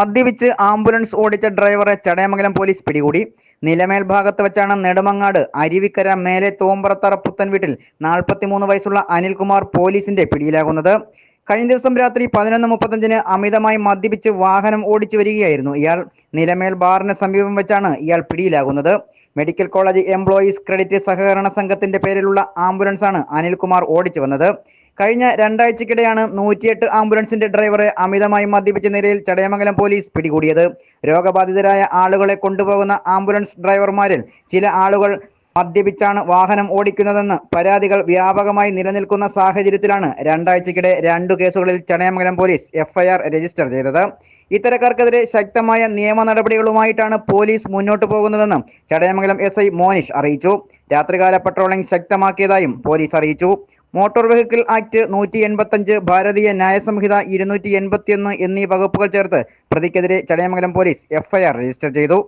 മദ്യപിച്ച് ആംബുലൻസ് ഓടിച്ച ഡ്രൈവറെ ചടയമംഗലം പോലീസ് പിടികൂടി. നിലമേൽ ഭാഗത്ത് വെച്ചാണ് നെടുമങ്ങാട് അരുവിക്കര മേലെ തോമ്പറത്തറ പുത്തൻ വീട്ടിൽ നാൽപ്പത്തിമൂന്ന് വയസ്സുള്ള അനിൽകുമാർ പോലീസിന്റെ പിടിയിലാകുന്നത്. കഴിഞ്ഞ ദിവസം രാത്രി പതിനൊന്ന് മുപ്പത്തഞ്ചിന് അമിതമായി മദ്യപിച്ച് വാഹനം ഓടിച്ചു വരികയായിരുന്നു ഇയാൾ. നിലമേൽ ബാറിന് സമീപം വെച്ചാണ് ഇയാൾ പിടിയിലാകുന്നത്. മെഡിക്കൽ കോളേജ് എംപ്ലോയീസ് ക്രെഡിറ്റ് സഹകരണ സംഘത്തിന്റെ പേരിലുള്ള ആംബുലൻസാണ് അനിൽകുമാർ ഓടിച്ചു വന്നത്. കഴിഞ്ഞ രണ്ടാഴ്ചക്കിടെയാണ് നൂറ്റിയെട്ട് ആംബുലൻസിന്റെ ഡ്രൈവറെ അമിതമായി മദ്യപിച്ച നിലയിൽ ചടയമംഗലം പോലീസ് പിടികൂടിയത്. രോഗബാധിതരായ ആളുകളെ കൊണ്ടുപോകുന്ന ആംബുലൻസ് ഡ്രൈവർമാരിൽ ചില ആളുകൾ മദ്യപിച്ചാണ് വാഹനം ഓടിക്കുന്നതെന്ന് പരാതികൾ വ്യാപകമായി നിലനിൽക്കുന്ന സാഹചര്യത്തിലാണ് രണ്ടാഴ്ചക്കിടെ രണ്ടു കേസുകളിൽ ചടയമംഗലം പോലീസ് എഫ്ഐആർ രജിസ്റ്റർ ചെയ്തത്. ഇത്തരക്കാർക്കെതിരെ ശക്തമായ നിയമ നടപടികളുമായിട്ടാണ് പോലീസ് മുന്നോട്ടു പോകുന്നതെന്നും ചടയമംഗലം എസ് ഐ മോനിഷ് അറിയിച്ചു. രാത്രികാല പട്രോളിംഗ് ശക്തമാക്കിയതായും പോലീസ് അറിയിച്ചു. മോട്ടോർ വെഹിക്കിൾ ആക്ട് നൂറ്റി എൺപത്തഞ്ച് ഭാരതീയ ന്യായസംഹിത ഇരുന്നൂറ്റി എൺപത്തിയൊന്ന് എന്നീ വകുപ്പുകൾ ചേർത്ത് പ്രതിക്കെതിരെ ചടയമംഗലം പോലീസ് എഫ്ഐആർ രജിസ്റ്റർ ചെയ്തു.